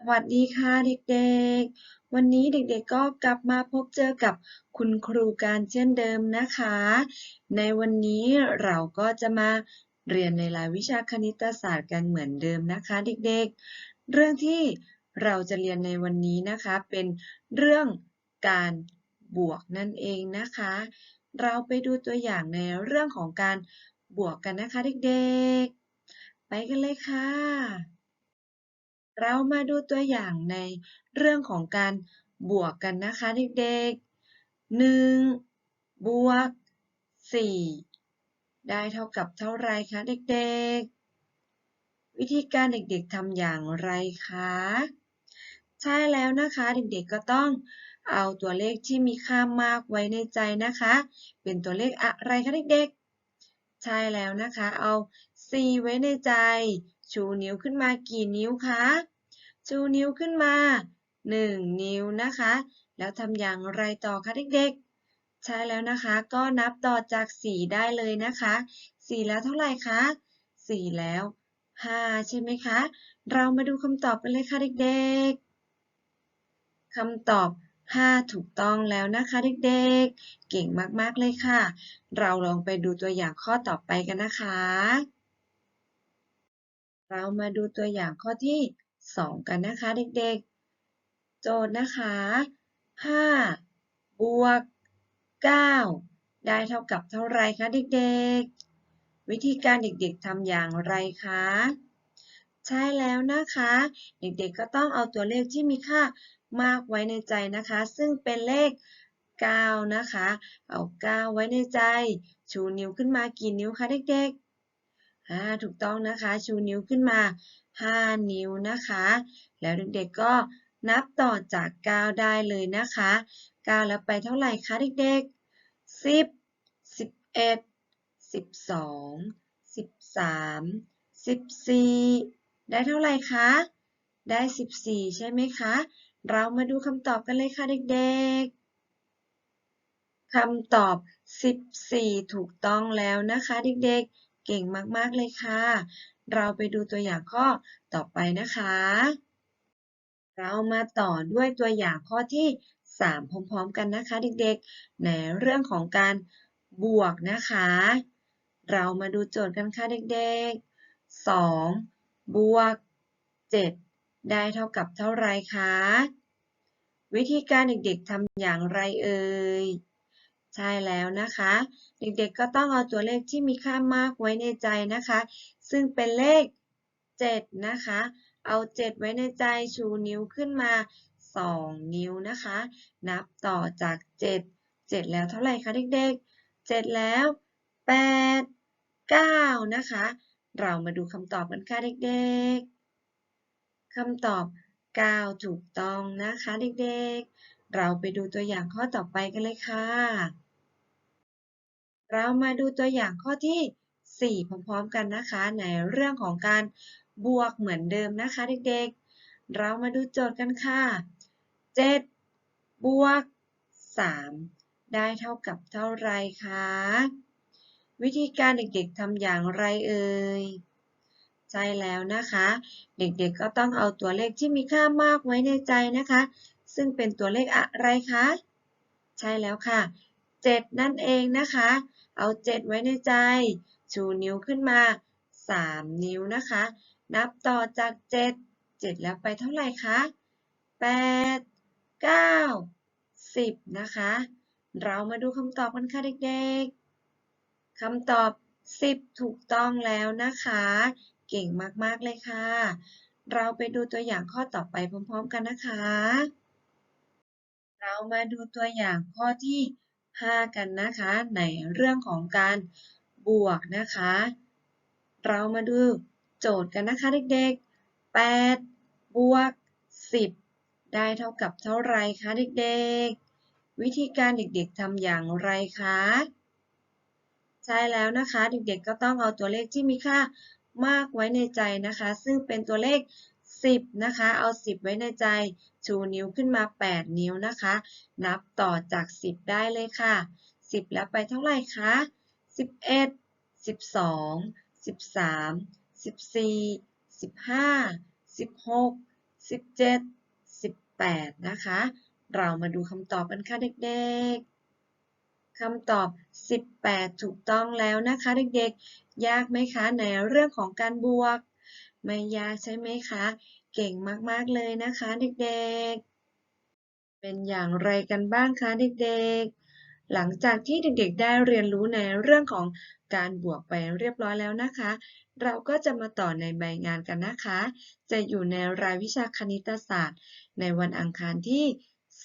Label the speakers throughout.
Speaker 1: สวัสดีค่ะเด็กๆ วันนี้เด็กๆก็กลับมาพบเจอกับคุณครูการเช่นเดิมนะคะ ในวันนี้เราก็จะมาเรียนในรายวิชาคณิตศาสตร์กันเหมือนเดิมนะคะ เด็กๆ เรื่องที่เราจะเรียนในวันนี้นะคะ เป็นเรื่องการบวกนั่นเองนะคะ เราไปดูตัวอย่างในเรื่องของการบวกกันนะคะ เด็กๆ ไปกันเลยค่ะ เรามาดูตัวอย่างในเรื่องของการบวกกันนะคะเด็กๆ1บวก4ได้เท่ากับเท่าไรคะเด็กๆ วิธีการเด็กๆทำอย่างไรคะ ใช่แล้วนะคะเด็กๆก็ต้องเอาตัวเลขที่มีค่ามากไว้ในใจนะคะ เป็นตัวเลขอะไรคะเด็กๆ ใช่แล้วนะคะ เอา4ไว้ในใจ ชูนิ้วขึ้นมากี่นิ้วคะ ชูนิ้วขึ้นมา 1 นิ้วนะคะ แล้วทำอย่างไรต่อคะเด็กๆ ใช่แล้วนะคะ ก็นับต่อจาก 4 ได้เลยนะคะ 4 แล้วเท่าไหร่คะ 4 แล้ว 5 ใช่ไหมคะ เรามาดูคำตอบกันเลยค่ะเด็กๆคำตอบ5 ถูกต้องแล้วนะคะเด็กๆ เก่งมากๆเลยค่ะ เราลองไปดูตัวอย่างข้อต่อไปกันนะคะ เรามาดูตัวอย่างข้อที่ 2 กันนะคะเด็กๆ โจทย์นะคะ5บวก9 ได้เท่ากับเท่าไรคะเด็กๆ วิธีการเด็กๆทำอย่างไรคะ ใช่แล้วนะคะ เด็กๆก็ต้องเอาตัวเลขที่มีค่ามากไว้ในใจนะคะ ซึ่งเป็นเลข 9 นะคะ เอา 9 ไว้ในใจ ชูนิ้วขึ้นมากี่นิ้วคะเด็กๆ อ่าถูกต้องนะคะชูนิ้วขึ้นมา 5 นิ้วนะคะ แล้วเด็กๆก็นับต่อจาก 9 ได้เลยนะคะ9แล้วไปเท่าไหร่คะเด็กๆ 10 11 12 13 14 ได้เท่าไหร่คะได้ 14 ใช่ไหมคะ เรามาดูคำตอบกันเลยค่ะเด็กๆคำตอบ 14 ถูกต้องแล้วนะคะเด็กๆ เก่งมากๆเลยค่ะ เราไปดูตัวอย่างข้อต่อไปนะคะ เรามาต่อด้วยตัวอย่างข้อที่ 3 พร้อม ๆ กันนะคะ เด็กๆ ในเรื่องของการบวกนะคะ เรามาดูโจทย์กันค่ะเด็กๆ 2 บวก 7 ได้เท่ากับเท่าไรคะ วิธีการเด็กๆทำอย่างไรเอ่ย ใช่แล้วนะคะ เด็กๆก็ต้องเอาตัวเลขที่มีค่ามากไว้ในใจนะคะ ซึ่งเป็นเลข 7 นะคะ เอา 7 ไว้ในใจชูนิ้วขึ้นมา 2 นิ้วนะคะ นับต่อจาก 7 7 แล้วเท่าไหร่คะเด็กๆ 7 แล้ว 8 9 นะคะ เรามาดูคำตอบกันค่ะเด็กๆคำตอบ 9 ถูกต้องนะคะเด็กๆ เราไปดูตัวอย่างข้อต่อไปกันเลยค่ะ เรามาดูตัวอย่างข้อที่ 4 พร้อมๆกันนะคะ ในเรื่องของการบวกเหมือนเดิมนะคะเด็กๆ เรามาดูโจทย์กันค่ะ7บวก3ได้เท่ากับเท่าไรคะ วิธีการเด็กๆทำอย่างไรเอ่ยใช่แล้วนะคะ เด็กๆก็ต้องเอาตัวเลขที่มีค่ามากไว้ในใจนะคะ ซึ่งเป็นตัวเลขอะไรคะ ใช่แล้วค่ะ 7 นั่นเองนะคะ เอา 7 ไว้ในใจ ชูนิ้วขึ้นมา 3 นิ้วนะคะ นับต่อจาก 7 7 แล้วไปเท่าไหร่คะ 8 9 10 นะคะ เรามาดูคำตอบกันค่ะเด็กๆ คำตอบ 10 ถูกต้องแล้วนะคะ เก่งมากๆเลยค่ะ เราไปดูตัวอย่างข้อต่อไปพร้อมๆกันนะคะ เรามาดูตัวอย่างข้อที่ 5 กันนะคะ ในเรื่องของการบวกนะคะ เรามาดูโจทย์กันนะคะเด็กๆ 8 บวก 10 ได้เท่ากับเท่าไรคะเด็กๆ วิธีการเด็กๆทำอย่างไรคะใช่แล้วนะคะ เด็กๆก็ต้องเอาตัวเลขที่มีค่ามากไว้ในใจนะคะ ซึ่งเป็นตัวเลข 10 นะคะ เอา 10 ไว้ในใจ ชูนิ้วขึ้นมา 8 นิ้วนะคะ นับต่อจาก 10 ได้เลยค่ะ 10 แล้วไปเท่าไหร่คะ 11 12 13 14 15 16 17 18 นะคะ เรามาดูคำตอบกันค่ะเด็กๆ คำตอบ 18 ถูกต้องแล้วนะคะเด็กๆ ยากไหมคะในเรื่องของการบวก ไม่ยากใช่ไหมคะ เก่งมากๆเลยนะคะเด็กๆ เป็นอย่างไรกันบ้างคะเด็กๆ หลังจากที่เด็กๆ ได้เรียนรู้ในเรื่องของการบวกไปเรียบร้อยแล้วนะคะ เราก็จะมาต่อในใบงานกันนะคะ จะอยู่ในรายวิชาคณิตศาสตร์ ในวันอังคารที่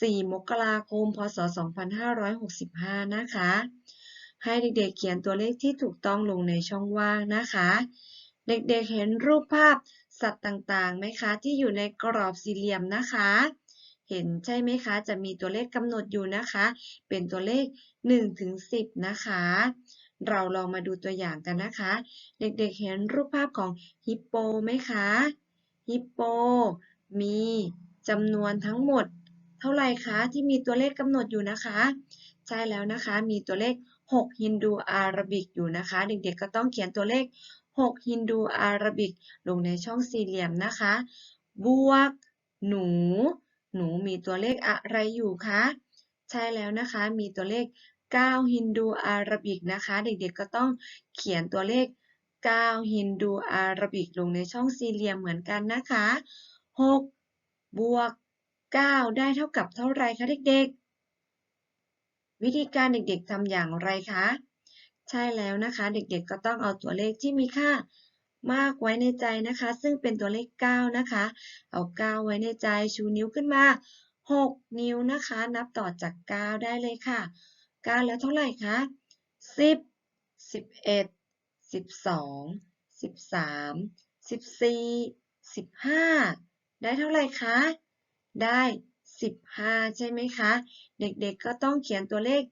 Speaker 1: 4 มกราคม พศ 2565 นะคะ ให้เด็กๆ เขียนตัวเลขที่ถูกต้องลงในช่องว่างนะคะ เด็กๆเห็นรูปภาพสัตว์ต่างๆไหมคะ ที่อยู่ในกรอบสี่เหลี่ยมนะคะ เห็นใช่ไหมคะ จะมีตัวเลขกำหนดอยู่นะคะ เป็นตัวเลข1ถึง10 นะคะ เราลองมาดูตัวอย่างกันนะคะ เด็กๆเห็นรูปภาพของฮิปโปไหมคะฮิปโปมีจำนวนทั้งหมด เท่าไหร่คะที่มีตัวเลขกำหนดอยู่นะคะใช่แล้วนะคะมีตัวเลข6ฮินดูอาราบิกอยู่นะคะ เด็กๆก็ต้องเขียนตัวเลข 6 ฮินดูอาราบิก ลงในช่องสี่เหลี่ยมนะคะ บวก หนู หนูมีตัวเลขอะไรอยู่คะ ใช่แล้วนะคะ มีตัวเลข 9 ฮินดูอาราบิกนะคะ เด็กๆก็ต้องเขียนตัวเลข 9 ฮินดูอาราบิก ลงในช่องสี่เหลี่ยมเหมือนกันนะคะ 6 บวก 9 ได้เท่ากับเท่าไรคะเด็กๆ วิธีการเด็กๆทำอย่างไรคะ ใช่แล้วนะคะ เด็กๆ ก็ต้องเอาตัวเลขที่มีค่ามากไว้ในใจนะคะ ซึ่งเป็นตัวเลข 9 นะคะ เอา 9 ไว้ในใจชูนิ้วขึ้นมา 6 นิ้วนะคะ นับต่อจาก 9 ได้เลยค่ะ 9 แล้วเท่าไหร่คะ10 11 12 13 14 15 ได้เท่าไหร่คะ ได้ 15 ใช่ไหมคะ เด็กๆ ก็ต้องเขียนตัวเลข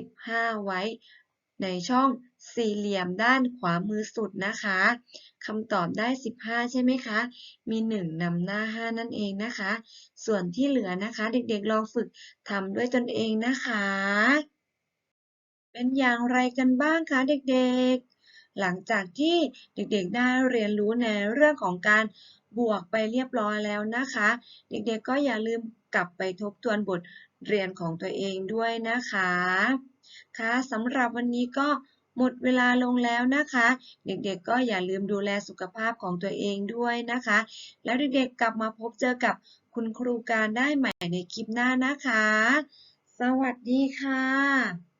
Speaker 1: 15 ไว้ ในช่องสี่เหลี่ยมด้านขวามือสุดนะคะคำตอบได้ 15 ใช่ไหมคะ มี 1นำหน้า 5 นั่นเองนะคะ ส่วนที่เหลือนะคะ เด็กๆลองฝึกทำด้วยตนเองนะคะ เป็นอย่างไรกันบ้างคะเด็กๆ หลังจากที่เด็กๆได้เรียนรู้ในเรื่องของการบวกไปเรียบร้อยแล้วนะคะ เด็กๆก็อย่าลืมกลับไปทบทวนบทเรียนของตัวเองด้วยนะคะ ค่ะสำหรับวันนี้ก็หมดเวลาลงแล้วนะคะ เด็กๆก็อย่าลืมดูแลสุขภาพของตัวเองด้วยนะคะ แล้วเด็กๆกลับมาพบเจอกับคุณครูการได้ใหม่ในคลิปหน้านะคะ สวัสดีค่ะ